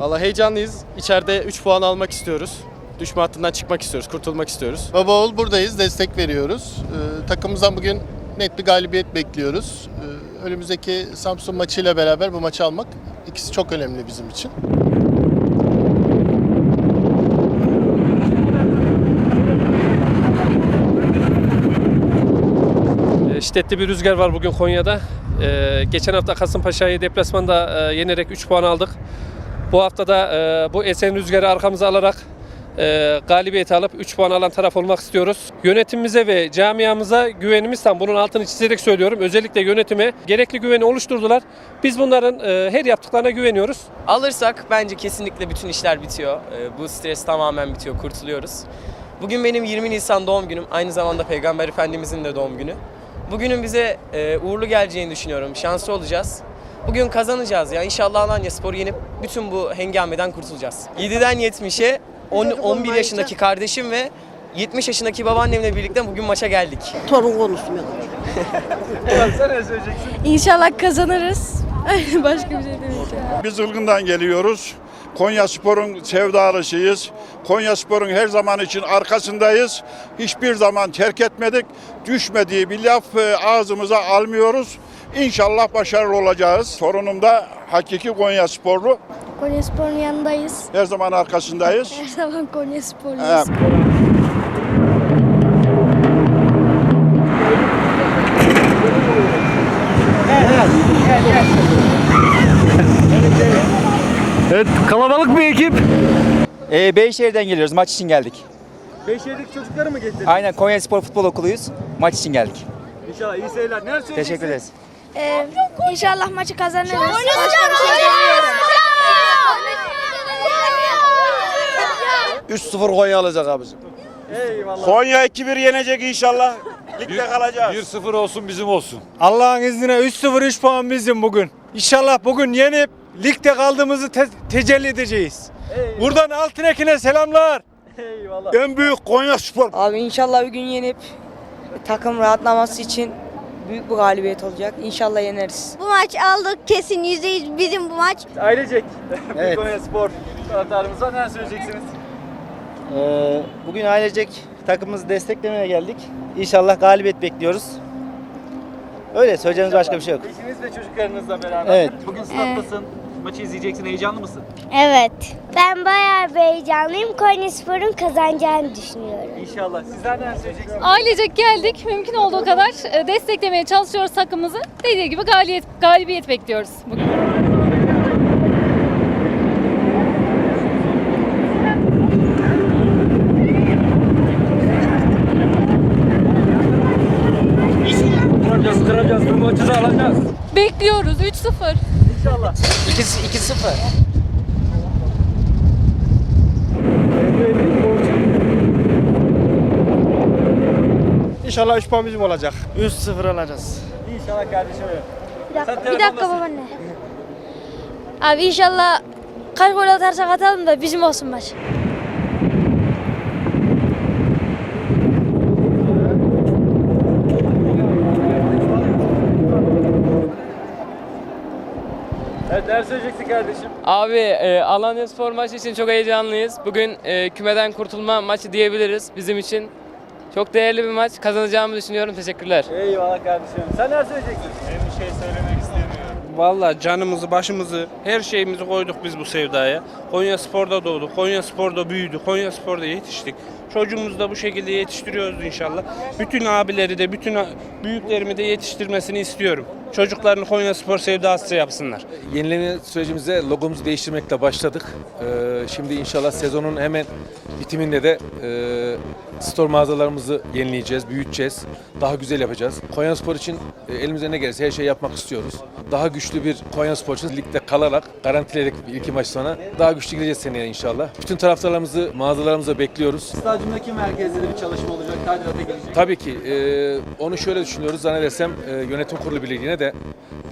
Valla heyecanlıyız. İçeride 3 puan almak istiyoruz. Düşme hattından çıkmak istiyoruz, kurtulmak istiyoruz. Baba oğul buradayız, destek veriyoruz. Ee, takımımızdan bugün net bir galibiyet bekliyoruz. Ee, önümüzdeki Samsun maçıyla beraber bu maçı almak ikisi çok önemli bizim için. E, Şiddetli bir rüzgar var bugün Konya'da. E, geçen hafta Kasımpaşa'yı deplasmanda e, yenerek 3 puan aldık. Bu hafta da e, bu esen rüzgarı arkamıza alarak e, galibiyet alıp 3 puan alan taraf olmak istiyoruz. Yönetimimize ve camiamıza güvenimiz tam. Bunun altını çizerek söylüyorum. Özellikle yönetime gerekli güveni oluşturdular. Biz bunların e, her yaptıklarına güveniyoruz. Alırsak bence kesinlikle bütün işler bitiyor. Ee, Bu stres tamamen bitiyor, kurtuluyoruz. Bugün benim 20 Nisan doğum günüm. Aynı zamanda Peygamber Efendimizin de doğum günü. Bugünün bize e, uğurlu geleceğini düşünüyorum. Şanslı olacağız. Bugün kazanacağız ya. İnşallah Alanya Spor'u yenip bütün bu hengameden kurtulacağız. 7'den 70'e 10, 11 yaşındaki kardeşim ve 70 yaşındaki babaannemle birlikte bugün maça geldik. Torun konuşmuyor. İnşallah kazanırız. Başka bir şey demeyeceğim. Biz Ilgın'dan geliyoruz. Konya Spor'un sevdalısıyız. Konya Spor'un her zaman için arkasındayız. Hiçbir zaman terk etmedik. Düşmediği bir laf e, ağzımıza almıyoruz. İnşallah başarılı olacağız. Torunum da hakiki Konya Sporlu. Konya Spor'un yanındayız. Her zaman arkasındayız. Her zaman Konya Spor'luyuz. Evet. Evet kalabalık bir ekip. Ee, Beyşehir'den geliyoruz. Maç için geldik. Beyşehir'deki çocukları mı getirdin? Aynen Konya Spor Futbol Okuluyuz. Maç için geldik. İnşallah iyi seyirler. Neler? Teşekkür ederiz. Ee, inşallah maçı kazanırız. Başka bir şey demiyorum. 3-0 Konya alacak abicim. Eyvallah. Konya 2-1 yenecek inşallah. Ligde kalacağız. 1-0 olsun bizim olsun. Allah'ın izniyle 3-0 3 puan bizim bugün. İnşallah bugün yenip ligde kaldığımızı te- tecelli edeceğiz. Buradan Altınekine selamlar. Eyvallah. En büyük Konya Spor. Abi inşallah bir gün yenip takım rahatlaması için büyük bir galibiyet olacak. İnşallah yeneriz. Bu maç aldık kesin %100 bizim bu maç. Ailecek. Evet. Konya Spor taraftarımız var. Neler söyleyeceksiniz? Ee, bugün ailecek takımımızı desteklemeye geldik. İnşallah galibiyet bekliyoruz. Öyle söyleyeceğimiz başka bir şey yok. İkiniz ve çocuklarınızla beraber. Evet. Bugün stadtasın. Maçı izleyeceksin. Heyecanlı mısın? Evet. Ben bayağı bir heyecanlıyım. Konya Spor'un kazanacağını düşünüyorum. İnşallah. Sizler neler söyleyeceksiniz? Ailecek geldik. Mümkün olduğu kadar e, desteklemeye çalışıyoruz takımımızı. Dediği gibi galibiyet, galibiyet bekliyoruz bugün. Kıracağız, kıracağız. Bu maçı da alacağız. Bekliyoruz 3-0. İnşallah. 2-0. İnşallah 3 puan bizim olacak. 3-0 alacağız. İnşallah kardeşim. Bir dakika, bir dakika telefondasın. babaanne. Abi inşallah kaç gol atarsak atalım da bizim olsun maç. Neler söyleyeceksin kardeşim? Abi e, Alanya Spor maçı için çok heyecanlıyız. Bugün e, kümeden kurtulma maçı diyebiliriz bizim için. Çok değerli bir maç. Kazanacağımı düşünüyorum. Teşekkürler. Eyvallah kardeşim. Sen neler söyleyeceksin? Vallahi canımızı, başımızı, her şeyimizi koyduk biz bu sevdaya. Konya Spor'da doğduk, Konya Spor'da büyüdük, Konya Spor'da yetiştik. Çocuğumuzu da bu şekilde yetiştiriyoruz inşallah. Bütün abileri de, bütün büyüklerimi de yetiştirmesini istiyorum. Çocuklarını Konya Spor sevdası yapsınlar. Yenileme sürecimize logomuzu değiştirmekle başladık. Ee, şimdi inşallah sezonun hemen bitiminde de e, store mağazalarımızı yenileyeceğiz, büyüteceğiz. Daha güzel yapacağız. Konya Spor için e, elimize ne gelirse her şeyi yapmak istiyoruz. Daha güçlü bir Konya Spor için ligde kalarak garantiledik bir iki maç sonra daha güçlü gireceğiz seneye inşallah. Bütün taraftarlarımızı mağazalarımıza bekliyoruz. Stadyumdaki merkezde de bir çalışma olacak. Tadilata gelecek. Tabii ki. e, onu şöyle düşünüyoruz. Zannedersem e, yönetim kurulu birliğine de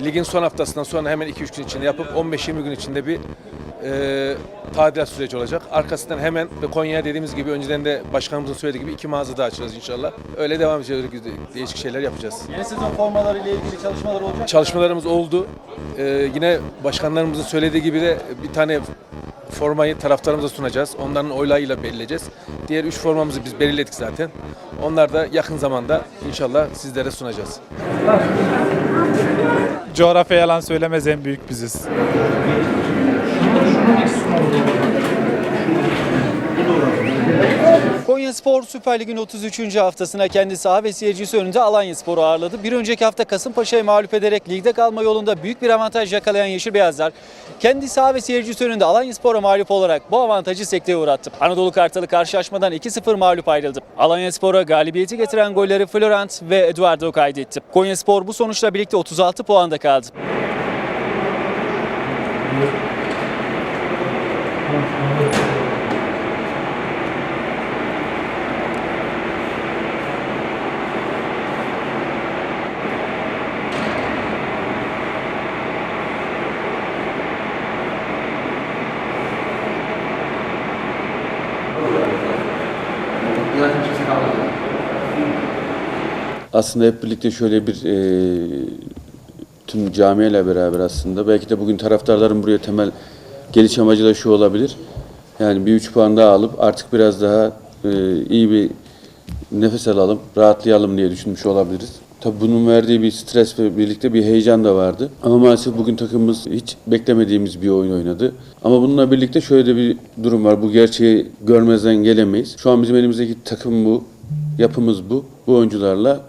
ligin son haftasından sonra hemen 2-3 gün içinde yapıp 15-20 gün içinde bir e, tadilat süreci olacak. Arkasından hemen ve Konya'ya dediğimiz gibi önceden de başkanımızın söylediği gibi iki mağaza daha açacağız inşallah. Öyle devam edeceğiz. Öyle Değişik şeyler yapacağız. Yeni sezon formaları ile ilgili çalışmalar olacak. Çalışmalarımız oldu. E, yine başkanlarımızın söylediği gibi de bir tane formayı taraftarımıza sunacağız. Onların oylarıyla belirleyeceğiz. Diğer üç formamızı biz belirledik zaten. Onlar da yakın zamanda inşallah sizlere sunacağız. Coğrafya yalan söylemez en büyük biziz. Konya Spor Süper Lig'in 33. haftasına kendi saha ve seyircisi önünde Alanya Spor'u ağırladı. Bir önceki hafta Kasımpaşa'yı mağlup ederek ligde kalma yolunda büyük bir avantaj yakalayan Yeşil Beyazlar, kendi saha ve seyircisi önünde Alanya Spor'a mağlup olarak bu avantajı sekteye uğrattı. Anadolu Kartalı karşılaşmadan 2-0 mağlup ayrıldı. Alanya Spor'a galibiyeti getiren golleri Florent ve Eduardo kaydetti. Konya Spor bu sonuçla birlikte 36 puanda kaldı. Aslında hep birlikte şöyle bir e, tüm camiayla beraber aslında belki de bugün taraftarların buraya temel geliş amacı da şu olabilir. Yani bir üç puan daha alıp artık biraz daha e, iyi bir nefes alalım, rahatlayalım diye düşünmüş olabiliriz. Tabii bunun verdiği bir stres ve birlikte bir heyecan da vardı. Ama maalesef bugün takımımız hiç beklemediğimiz bir oyun oynadı. Ama bununla birlikte şöyle de bir durum var. Bu gerçeği görmezden gelemeyiz. Şu an bizim elimizdeki takım bu, yapımız bu. Bu oyuncularla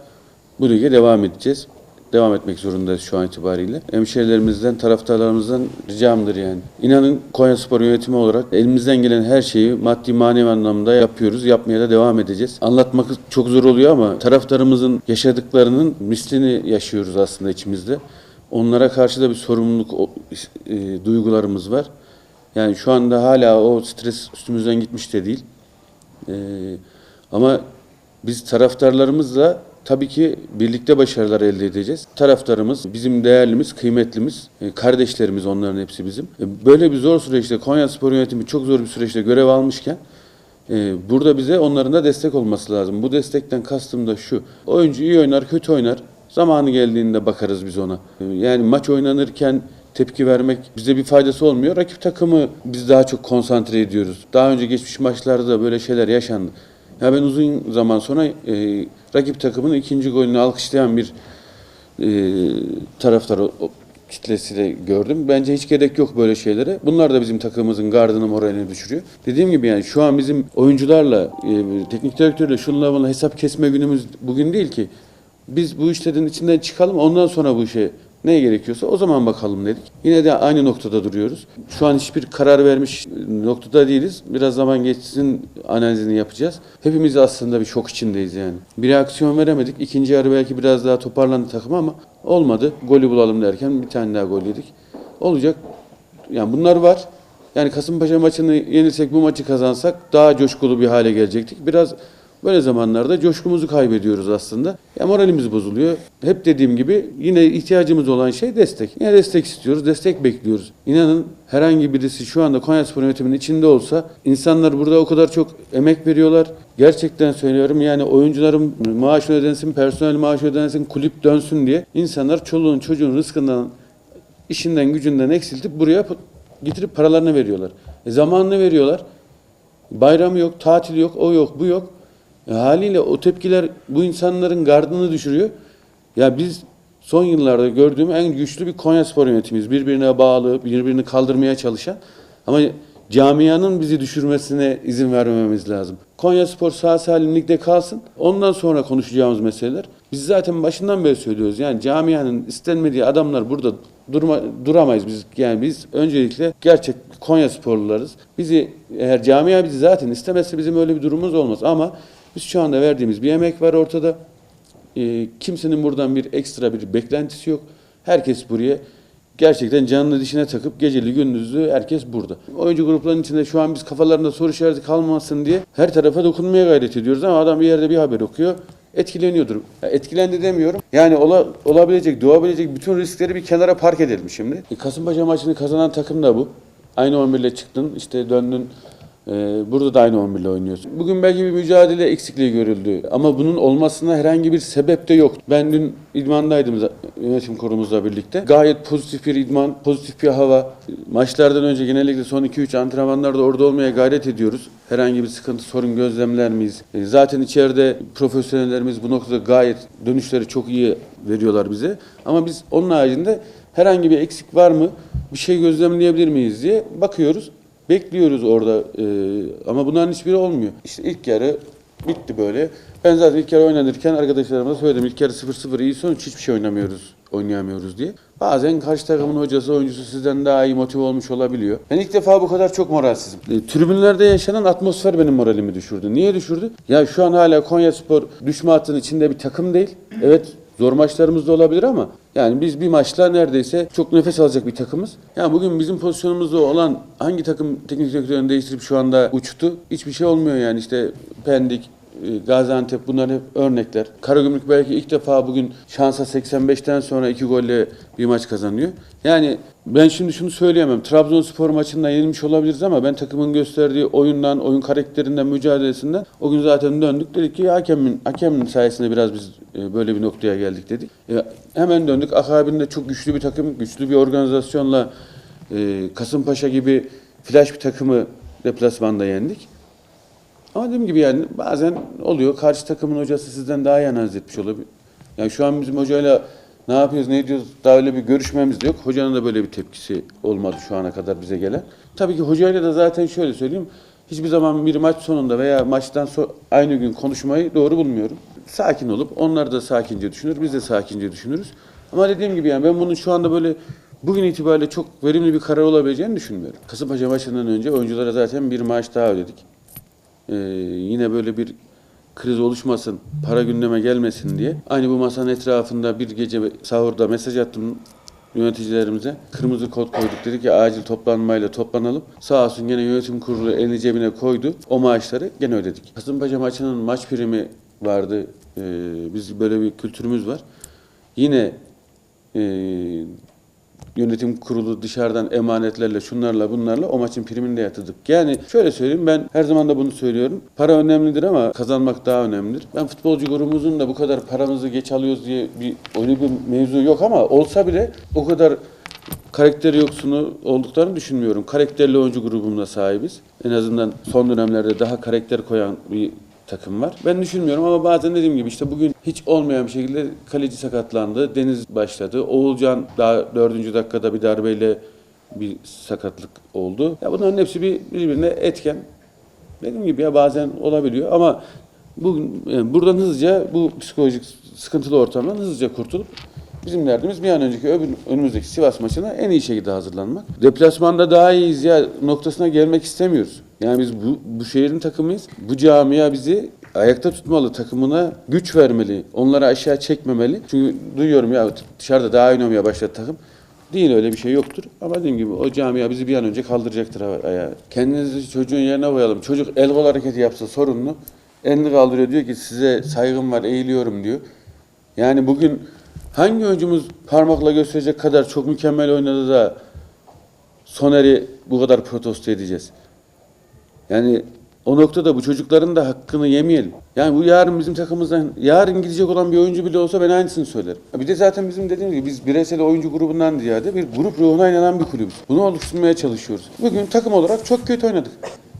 bu lige devam edeceğiz. Devam etmek zorundayız şu an itibariyle. Hemşehrilerimizden, taraftarlarımızdan ricamdır yani. İnanın Konya Spor yönetimi olarak elimizden gelen her şeyi maddi manevi anlamda yapıyoruz. Yapmaya da devam edeceğiz. Anlatmak çok zor oluyor ama taraftarımızın yaşadıklarının mislini yaşıyoruz aslında içimizde. Onlara karşı da bir sorumluluk e, duygularımız var. Yani şu anda hala o stres üstümüzden gitmiş de değil. Ee, ama biz taraftarlarımızla tabii ki birlikte başarılar elde edeceğiz. Taraftarımız bizim değerlimiz, kıymetlimiz, e, kardeşlerimiz onların hepsi bizim. E, Böyle bir zor süreçte Konya Spor Yönetimi çok zor bir süreçte görev almışken e, burada bize onların da destek olması lazım. Bu destekten kastım da şu. Oyuncu iyi oynar, kötü oynar. Zamanı geldiğinde bakarız biz ona. Yani maç oynanırken tepki vermek bize bir faydası olmuyor. Rakip takımı biz daha çok konsantre ediyoruz. Daha önce geçmiş maçlarda da böyle şeyler yaşandı. Ya ben uzun zaman sonra e, rakip takımın ikinci golünü alkışlayan bir e, taraftar o- kitlesi de gördüm. Bence hiç gerek yok böyle şeylere. Bunlar da bizim takımımızın gardını moralini düşürüyor. Dediğim gibi yani şu an bizim oyuncularla, e, teknik direktörle şunla bununla hesap kesme günümüz bugün değil ki. Biz bu işlerin içinden çıkalım ondan sonra bu işe ne gerekiyorsa o zaman bakalım dedik. Yine de aynı noktada duruyoruz. Şu an hiçbir karar vermiş noktada değiliz. Biraz zaman geçsin analizini yapacağız. Hepimiz aslında bir şok içindeyiz yani. Bir reaksiyon veremedik. İkinci yarı belki biraz daha toparlandı takım ama olmadı. Golü bulalım derken bir tane daha gol yedik. Olacak. Yani bunlar var. Yani Kasımpaşa maçını yenilsek bu maçı kazansak daha coşkulu bir hale gelecektik. Biraz böyle zamanlarda coşkumuzu kaybediyoruz aslında. Ya moralimiz bozuluyor. Hep dediğim gibi yine ihtiyacımız olan şey destek. Yine destek istiyoruz, destek bekliyoruz. İnanın herhangi birisi şu anda Konyaspor yönetiminin içinde olsa insanlar burada o kadar çok emek veriyorlar. Gerçekten söylüyorum yani oyuncuların maaşı ödensin, personel maaşı ödensin, kulüp dönsün diye insanlar çoluğun çocuğun rızkından işinden gücünden eksiltip buraya getirip paralarını veriyorlar. E zamanını veriyorlar. Bayramı yok, tatili yok, o yok, bu yok. E haliyle o tepkiler bu insanların gardını düşürüyor. Ya biz son yıllarda gördüğüm en güçlü bir Konya Spor yönetimiyiz. Birbirine bağlı, birbirini kaldırmaya çalışan. Ama camianın bizi düşürmesine izin vermememiz lazım. Konya Spor sağ salim ligde kalsın. Ondan sonra konuşacağımız meseleler. Biz zaten başından beri söylüyoruz. Yani camianın istenmediği adamlar burada durma, duramayız biz. Yani biz öncelikle gerçek Konya sporlularız. Bizi eğer camia bizi zaten istemezse bizim öyle bir durumumuz olmaz. Ama biz şu anda verdiğimiz bir emek var ortada. Ee, kimsenin buradan bir ekstra bir beklentisi yok. Herkes buraya gerçekten canını dişine takıp geceli gündüzlü herkes burada. Oyuncu gruplarının içinde şu an biz kafalarında soru işareti kalmasın diye her tarafa dokunmaya gayret ediyoruz ama adam bir yerde bir haber okuyor etkileniyordur. Ya etkilendi demiyorum. Yani ola, olabilecek, doğabilecek bütün riskleri bir kenara park edelim şimdi. E, Kasımpaşa maçını kazanan takım da bu. Aynı 11 ile çıktın, işte döndün, burada da aynı 11 ile oynuyoruz. Bugün belki bir mücadele eksikliği görüldü ama bunun olmasına herhangi bir sebep de yok. Ben dün idmandaydım yönetim kurulumuzla birlikte. Gayet pozitif bir idman, pozitif bir hava. Maçlardan önce genellikle son 2-3 antrenmanlarda orada olmaya gayret ediyoruz. Herhangi bir sıkıntı, sorun gözlemler miyiz? E, Zaten içeride profesyonellerimiz bu noktada gayet dönüşleri çok iyi veriyorlar bize. Ama biz onun haricinde herhangi bir eksik var mı? Bir şey gözlemleyebilir miyiz diye bakıyoruz. Bekliyoruz orada e, ama bunların hiçbiri olmuyor. İşte ilk yarı bitti böyle. Ben zaten ilk yarı oynanırken arkadaşlarıma da söyledim. İlk yarı 0-0 iyi sonuç hiçbir şey oynamıyoruz, oynayamıyoruz diye. Bazen karşı takımın hocası, oyuncusu sizden daha iyi motive olmuş olabiliyor. Ben ilk defa bu kadar çok moralsizim. E, tribünlerde yaşanan atmosfer benim moralimi düşürdü. Niye düşürdü? Ya şu an hala Konyaspor düşme hattının içinde bir takım değil. Evet Zor maçlarımız da olabilir ama yani biz bir maçla neredeyse çok nefes alacak bir takımız. Yani bugün bizim pozisyonumuzda olan hangi takım teknik direktörünü değiştirip şu anda uçtu? Hiçbir şey olmuyor yani işte Pendik, Gaziantep bunlar hep örnekler. Karagümrük belki ilk defa bugün şansa 85'ten sonra iki golle bir maç kazanıyor. Yani ben şimdi şunu söyleyemem. Trabzonspor maçında yenilmiş olabiliriz ama ben takımın gösterdiği oyundan, oyun karakterinden, mücadelesinden o gün zaten döndük. Dedik ki hakemin, hakemin sayesinde biraz biz e, böyle bir noktaya geldik dedik. E, hemen döndük. Akabinde çok güçlü bir takım, güçlü bir organizasyonla e, Kasımpaşa gibi flash bir takımı deplasmanda yendik. Ama dediğim gibi yani bazen oluyor. Karşı takımın hocası sizden daha iyi analiz etmiş olabilir. Yani şu an bizim hocayla ne yapıyoruz, ne ediyoruz daha öyle bir görüşmemiz de yok. Hocanın da böyle bir tepkisi olmadı şu ana kadar bize gelen. Tabii ki hocayla da zaten şöyle söyleyeyim. Hiçbir zaman bir maç sonunda veya maçtan sonra aynı gün konuşmayı doğru bulmuyorum. Sakin olup onlar da sakince düşünür, biz de sakince düşünürüz. Ama dediğim gibi yani ben bunun şu anda böyle bugün itibariyle çok verimli bir karar olabileceğini düşünmüyorum. Kasımpaşa maçından önce oyunculara zaten bir maaş daha ödedik. Ee, yine böyle bir kriz oluşmasın, para gündeme gelmesin diye. Aynı bu masanın etrafında bir gece sahurda mesaj attım yöneticilerimize. Kırmızı kod koyduk dedik ki acil toplanmayla toplanalım. Sağ olsun gene yönetim kurulu elini cebine koydu. O maaşları gene ödedik. Kasımpaşa maçının maç primi vardı. Ee, biz böyle bir kültürümüz var. Yine e, yönetim kurulu dışarıdan emanetlerle, şunlarla, bunlarla o maçın primini de yatırdık. Yani şöyle söyleyeyim ben her zaman da bunu söylüyorum. Para önemlidir ama kazanmak daha önemlidir. Ben futbolcu grubumuzun da bu kadar paramızı geç alıyoruz diye bir öyle bir mevzu yok ama olsa bile o kadar karakter yoksunu olduklarını düşünmüyorum. Karakterli oyuncu grubumda sahibiz. En azından son dönemlerde daha karakter koyan bir takım var. Ben düşünmüyorum ama bazen dediğim gibi işte bugün hiç olmayan bir şekilde kaleci sakatlandı. Deniz başladı. Oğulcan daha dördüncü dakikada bir darbeyle bir sakatlık oldu. Ya bunların hepsi bir birbirine etken. Dediğim gibi ya bazen olabiliyor ama bugün yani buradan hızlıca bu psikolojik sıkıntılı ortamdan hızlıca kurtulup Bizim derdimiz bir an önceki öbür, önümüzdeki Sivas maçına en iyi şekilde hazırlanmak. Deplasmanda daha iyiyiz ya noktasına gelmek istemiyoruz. Yani biz bu, bu şehrin takımıyız. Bu camia bizi ayakta tutmalı, takımına güç vermeli. Onları aşağı çekmemeli. Çünkü duyuyorum ya dışarıda daha oynamaya başladı takım. Değil öyle bir şey yoktur. Ama dediğim gibi o camia bizi bir an önce kaldıracaktır ayağa. Kendinizi çocuğun yerine koyalım. Çocuk el kol hareketi yapsa sorunlu. Elini kaldırıyor diyor ki size saygım var eğiliyorum diyor. Yani bugün hangi oyuncumuz parmakla gösterecek kadar çok mükemmel oynadı da Soner'i bu kadar protesto edeceğiz? Yani o noktada bu çocukların da hakkını yemeyelim. Yani bu yarın bizim takımımızdan, yarın gidecek olan bir oyuncu bile olsa ben aynısını söylerim. Bir de zaten bizim dediğimiz gibi biz bireysel oyuncu grubundan ziyade bir grup ruhuna inanan bir kulübüz. Bunu oluşturmaya çalışıyoruz. Bugün takım olarak çok kötü oynadık.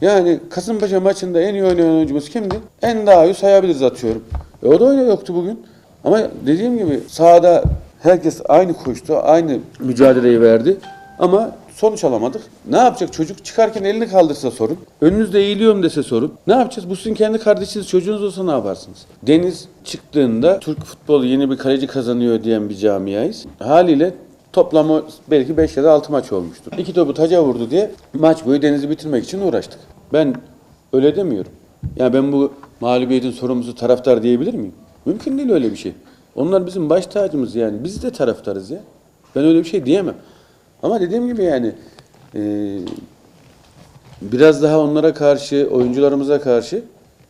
Yani Kasımpaşa maçında en iyi oynayan oyuncumuz kimdi? En daha iyi sayabiliriz atıyorum. E o da öyle yoktu bugün. Ama dediğim gibi sahada herkes aynı koştu, aynı mücadeleyi verdi. Ama sonuç alamadık. Ne yapacak çocuk? Çıkarken elini kaldırsa sorun. Önünüzde eğiliyorum dese sorun. Ne yapacağız? Bu sizin kendi kardeşiniz, çocuğunuz olsa ne yaparsınız? Deniz çıktığında Türk futbolu yeni bir kaleci kazanıyor diyen bir camiayız. Haliyle toplamı belki 5 ya da 6 maç olmuştur. İki topu taca vurdu diye maç boyu Deniz'i bitirmek için uğraştık. Ben öyle demiyorum. Yani ben bu mağlubiyetin sorumlusu taraftar diyebilir miyim? Mümkün değil öyle bir şey. Onlar bizim baş tacımız yani. Biz de taraftarız ya. Ben öyle bir şey diyemem. Ama dediğim gibi yani e, biraz daha onlara karşı, oyuncularımıza karşı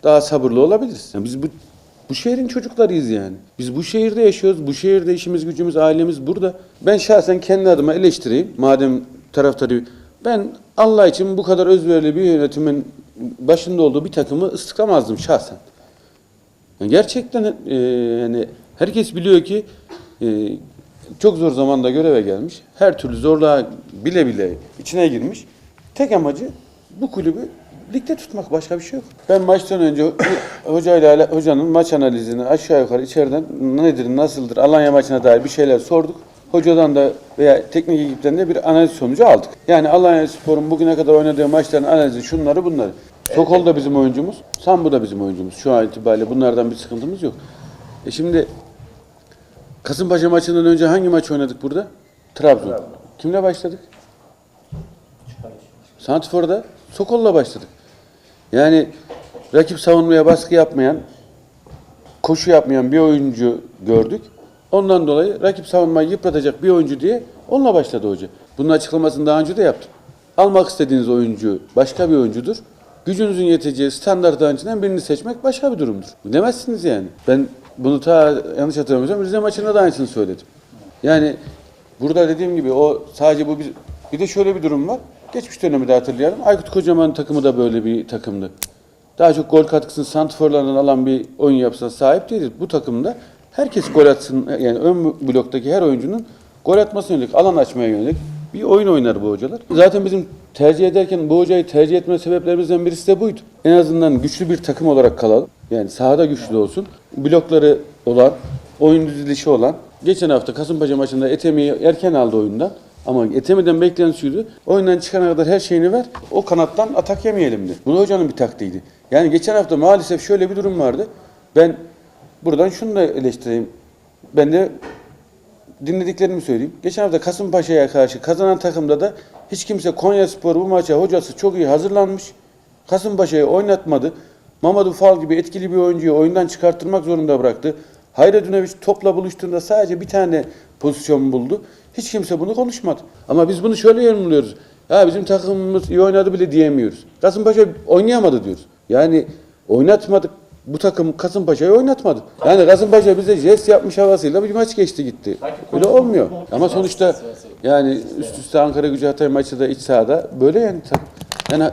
daha sabırlı olabiliriz. Yani biz bu bu şehrin çocuklarıyız yani. Biz bu şehirde yaşıyoruz. Bu şehirde işimiz, gücümüz, ailemiz burada. Ben şahsen kendi adıma eleştireyim. Madem taraftarı ben Allah için bu kadar özverili bir yönetimin başında olduğu bir takımı ıslıklamazdım şahsen. Yani gerçekten e, yani herkes biliyor ki e, çok zor zamanda göreve gelmiş. Her türlü zorluğa bile bile içine girmiş. Tek amacı bu kulübü ligde tutmak başka bir şey yok. Ben maçtan önce ho- hocayla hocanın maç analizini aşağı yukarı içeriden nedir, nasıldır, Alanya maçına dair bir şeyler sorduk. Hocadan da veya teknik ekipten de bir analiz sonucu aldık. Yani Alanya Spor'un bugüne kadar oynadığı maçların analizi şunları bunları. Sokol da bizim oyuncumuz, Sambu da bizim oyuncumuz. Şu an itibariyle bunlardan bir sıkıntımız yok. E şimdi Kasımpaşa maçından önce hangi maç oynadık burada? Trabzon. Kimle başladık? Santifor'da Sokol'la başladık. Yani rakip savunmaya baskı yapmayan, koşu yapmayan bir oyuncu gördük. Ondan dolayı rakip savunmayı yıpratacak bir oyuncu diye onunla başladı hoca. Bunun açıklamasını daha önce de yaptım. Almak istediğiniz oyuncu başka bir oyuncudur. Gücünüzün yeteceği standartların içinden birini seçmek başka bir durumdur. Demezsiniz yani. Ben bunu ta yanlış hatırlamıyorsam Rize maçında da aynısını söyledim. Yani burada dediğim gibi o sadece bu bir, bir de şöyle bir durum var. Geçmiş dönemi de hatırlayalım. Aykut Kocaman takımı da böyle bir takımdı. Daha çok gol katkısını santrforlardan alan bir oyun yapısına sahip değiliz. Bu takımda herkes gol atsın yani ön bloktaki her oyuncunun gol atmasına yönelik, alan açmaya yönelik bir oyun oynar bu hocalar. Zaten bizim tercih ederken bu hocayı tercih etme sebeplerimizden birisi de buydu. En azından güçlü bir takım olarak kalalım. Yani sahada güçlü olsun. Blokları olan, oyun dizilişi olan. Geçen hafta Kasımpaşa maçında Etemi'yi erken aldı oyundan. Ama Etemi'den beklenen şuydu. Oyundan çıkana kadar her şeyini ver. O kanattan atak yemeyelim de. Bu da hocanın bir taktiğiydi. Yani geçen hafta maalesef şöyle bir durum vardı. Ben buradan şunu da eleştireyim. Ben de dinlediklerimi söyleyeyim. Geçen hafta Kasımpaşa'ya karşı kazanan takımda da hiç kimse Konyaspor bu maça hocası çok iyi hazırlanmış. Kasımpaşa'yı oynatmadı. Mamadou Fall gibi etkili bir oyuncuyu oyundan çıkarttırmak zorunda bıraktı. Hayredinovic topla buluştuğunda sadece bir tane pozisyon buldu. Hiç kimse bunu konuşmadı. Ama biz bunu şöyle yorumluyoruz. Ya bizim takımımız iyi oynadı bile diyemiyoruz. Kasımpaşa oynayamadı diyoruz. Yani oynatmadık. Bu takım Kasımpaşa'yı oynatmadı. Yani Kasımpaşa bize jest yapmış havasıyla bir maç geçti gitti. Öyle olmuyor. Ama sonuçta yani üst üste Ankara Gücü Hatay maçı da iç sahada böyle yani. Yani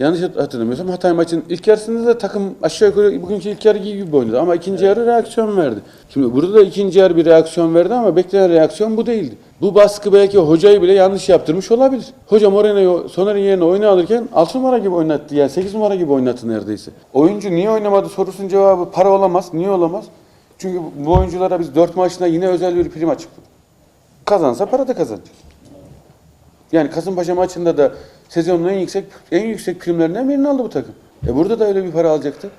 yanlış hatırlamıyorsam Hatay maçının ilk yarısında da takım aşağı yukarı bugünkü ilk yarı gibi oynadı ama ikinci yarı reaksiyon verdi. Şimdi burada da ikinci yarı bir reaksiyon verdi ama beklenen reaksiyon bu değildi. Bu baskı belki hocayı bile yanlış yaptırmış olabilir. Hoca Moreno'yu Soner'in yerine oyuna alırken 6 numara gibi oynattı yani 8 numara gibi oynattı neredeyse. Oyuncu niye oynamadı sorusunun cevabı para olamaz. Niye olamaz? Çünkü bu oyunculara biz 4 maçında yine özel bir prim açıkladık. Kazansa para da kazanacak. Yani Kasımpaşa maçında da sezonun en yüksek en yüksek primlerinden birini aldı bu takım. E burada da öyle bir para alacaktı.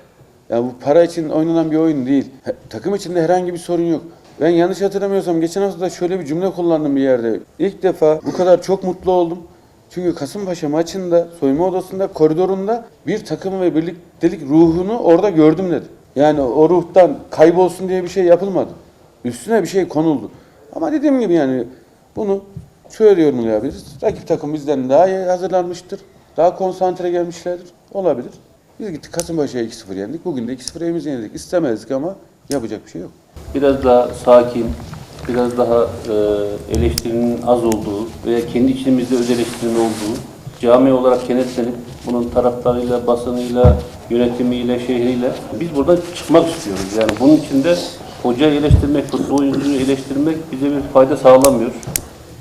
Yani bu para için oynanan bir oyun değil. He- takım içinde herhangi bir sorun yok. Ben yanlış hatırlamıyorsam geçen hafta da şöyle bir cümle kullandım bir yerde. İlk defa bu kadar çok mutlu oldum. Çünkü Kasımpaşa maçında, soyunma odasında, koridorunda bir takım ve birliktelik ruhunu orada gördüm dedi. Yani o ruhtan kaybolsun diye bir şey yapılmadı. Üstüne bir şey konuldu. Ama dediğim gibi yani bunu şöyle yorumlayabiliriz. Rakip takım bizden daha iyi hazırlanmıştır. Daha konsantre gelmişlerdir. Olabilir. Biz gittik Kasımpaşa'ya 2-0 yendik. Bugün de 2-0 evimize yendik. İstemezdik ama yapacak bir şey yok. biraz daha sakin, biraz daha e, eleştirinin az olduğu veya kendi içimizde öz eleştirinin olduğu, cami olarak kenetlenip bunun taraftarıyla, basınıyla, yönetimiyle, şehriyle biz buradan çıkmak istiyoruz. Yani bunun için de hocayı eleştirmek, futbol oyuncuyu eleştirmek bize bir fayda sağlamıyor.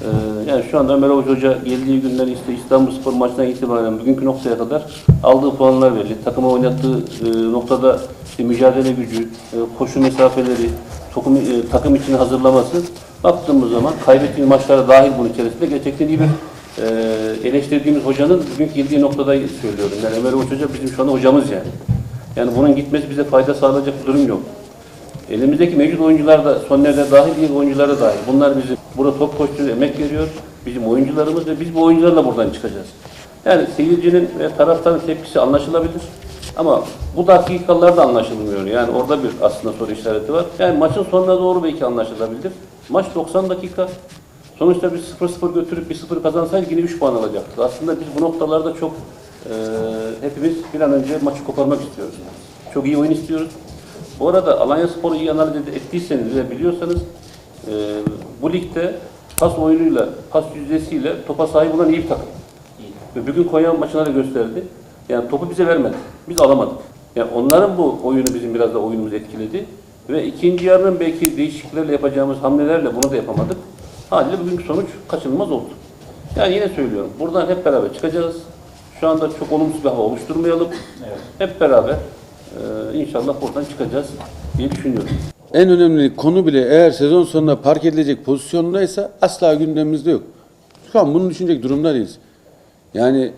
Ee, yani şu anda Ömer Avuç Hoca geldiği günden işte İstanbul Spor maçından itibaren bugünkü noktaya kadar aldığı puanlar belli. Takıma oynattığı e, noktada işte mücadele gücü, e, koşu mesafeleri, takım, e, takım için hazırlaması baktığımız zaman kaybettiğimiz maçlara dahil bunun içerisinde gerçekten iyi bir e, eleştirdiğimiz hocanın bugünkü geldiği noktada söylüyorum. Yani Ömer Avuç Hoca bizim şu anda hocamız yani. Yani bunun gitmesi bize fayda sağlayacak bir durum yok. Elimizdeki mevcut oyuncular da son nerede dahil değil oyuncular da dahil. Bunlar bizim burada top koşturuyor, emek veriyor. Bizim oyuncularımız ve biz bu oyuncularla buradan çıkacağız. Yani seyircinin ve taraftarın tepkisi anlaşılabilir. Ama bu dakikalarda anlaşılmıyor. Yani orada bir aslında soru işareti var. Yani maçın sonuna doğru belki anlaşılabilir. Maç 90 dakika. Sonuçta biz 0-0 götürüp 1-0 kazansaydık yine 3 puan alacaktık. Aslında biz bu noktalarda çok e, hepimiz bir an önce maçı koparmak istiyoruz. Çok iyi oyun istiyoruz. Bu arada Alanya Spor'u iyi analiz ettiyseniz ve biliyorsanız e, bu ligde pas oyunuyla, pas yüzdesiyle topa sahip olan iyi bir takım. Ve bugün Konya maçına da gösterdi. Yani topu bize vermedi. Biz alamadık. Yani onların bu oyunu bizim biraz da oyunumuzu etkiledi. Ve ikinci yarının belki değişikliklerle yapacağımız hamlelerle bunu da yapamadık. Haliyle bugünkü sonuç kaçınılmaz oldu. Yani yine söylüyorum. Buradan hep beraber çıkacağız. Şu anda çok olumsuz bir hava oluşturmayalım. Hep beraber e, inşallah buradan çıkacağız diye düşünüyorum. En önemli konu bile eğer sezon sonunda park edilecek pozisyondaysa asla gündemimizde yok. Şu an bunu düşünecek durumda değiliz. Yani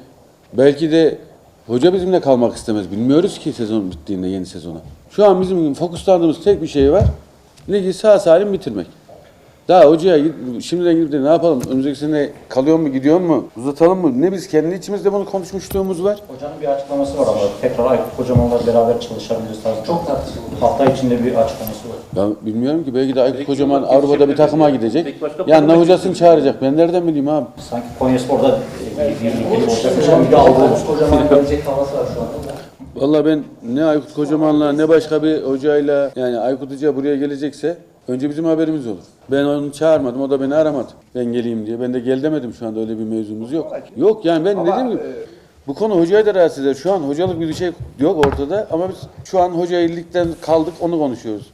belki de hoca bizimle kalmak istemez. Bilmiyoruz ki sezon bittiğinde yeni sezona. Şu an bizim fokuslandığımız tek bir şey var. Ligi sağ salim bitirmek. Daha hocaya git- şimdiden gidip de ne yapalım? Önümüzdeki sene kalıyor mu, gidiyor mu? Uzatalım mı? Ne biz kendi içimizde bunu konuşmuşluğumuz var. Hocanın bir açıklaması var ama tekrar Aykut Kocaman'la beraber çalışabiliriz tarzı. Çok tartışıldı. Hafta içinde bir açıklaması var. Ben bilmiyorum ki belki de Aykut Kocaman Avrupa'da bir takıma gidecek. Belki başka Yanına forvet hocasını çağıracak. Ben nereden bileyim abi? Sanki Konyaspor'da e, bir birliktelik olacak. Bir algı olmuş. Kocaman gelecek havası var şu anda. Vallahi ben ne Aykut Kocaman'la ne başka bir hocayla yani Aykut Hoca buraya gelecekse önce bizim haberimiz olur. Ben onu çağırmadım, o da beni aramadı. Ben geleyim diye. Ben de gel demedim şu anda öyle bir mevzumuz yok. Yok yani ben dediğim gibi bu konu hocayı da rahatsız eder. Şu an hocalık bir şey yok ortada ama biz şu an hocayı ligden kaldık onu konuşuyoruz.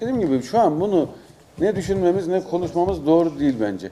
Dediğim gibi şu an bunu ne düşünmemiz ne konuşmamız doğru değil bence.